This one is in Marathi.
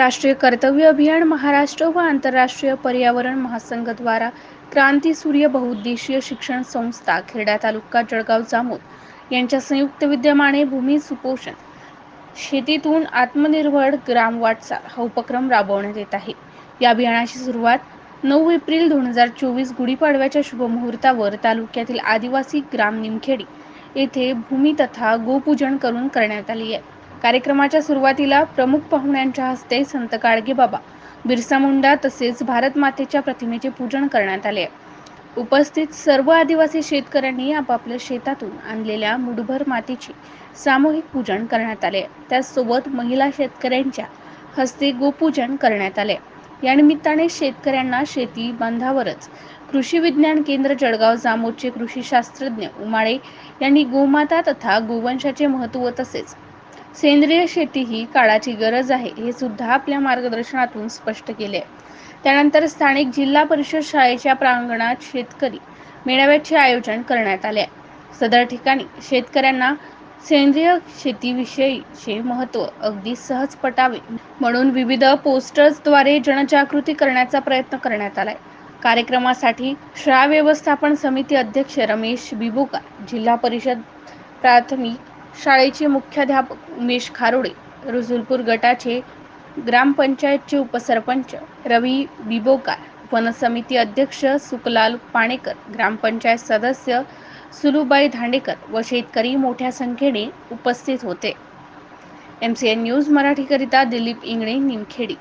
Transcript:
राष्ट्रीय कर्तव्य अभियान महाराष्ट्र व आंतरराष्ट्रीय पर्यावरण महासंघद्वारा क्रांती सूर्य बहुउद्देशीय शिक्षण संस्था खेडा तालुका जळगाव जामोद यांच्या संयुक्त विद्यमाने भूमी सुपोषण. शेतीतून आत्मनिर्भर ग्राम वाटचाल हा उपक्रम राबवण्यात येत आहे. या अभियानाची सुरुवात नऊ एप्रिल दोन हजार चोवीस गुढीपाडव्याच्या शुभमुहूर्तावर तालुक्यातील आदिवासी ग्राम निमखेडी येथे भूमी तथा गोपूजन करून करण्यात आली आहे. कार्यक्रमाच्या सुरुवातीला प्रमुख पाहुण्यांच्या हस्ते संत गाडगे बाबा बिरसा मुंडा तसेच भारत मातेच्या प्रतिमेचे पूजन करण्यात आले. उपस्थित सर्व आदिवासी शेतकऱ्यांनी आपापल्या शेतातून आणलेल्या मुठभर मातीचे सामूहिक पूजन करण्यात आले. त्याचसोबत महिला शेतकऱ्यांच्या हस्ते गोपूजन करण्यात आले. या निमित्ताने शेतकऱ्यांना शेती बांधावरच कृषी विज्ञान केंद्र जळगाव जामोदचे कृषी शास्त्रज्ञ उमाळे यांनी गोमाता तथा गोवंशाचे महत्त्व तसेच सेंद्रिय शेती ही काळाची गरज आहे हे सुद्धा आपल्या मार्गदर्शनातून स्पष्ट केले त्यानंतर स्थानिक जिल्हा परिषद शाळेच्या प्रांगणात शेतकरी मेळाव्याचे आयोजन करण्यात आले सदर ठिकाणी शेतकऱ्यांना सेंद्रिय शेतीविषयीचे महत्त्व अगदी सहज पटावे म्हणून विविध पोस्टर्सद्वारे जनजागृती करण्याचा प्रयत्न करण्यात आलाय. कार्यक्रमासाठी शाळा व्यवस्थापन समिती अध्यक्ष रमेश बिबोकार जिल्हा परिषद प्राथमिक शाळेचे मुख्याध्यापक उमेश खारोडे रुजुलपूर गटाचे ग्रामपंचायतचे उपसरपंच रवी बिबोकार वनसमिती अध्यक्ष सुकलाल पाणेकर ग्रामपंचायत सदस्य सुलूबाई धांडेकर व शेतकरी मोठ्या संख्येने उपस्थित होते. एम सी एन न्यूज मराठीकरिता दिलीप इंगळे निमखेडी.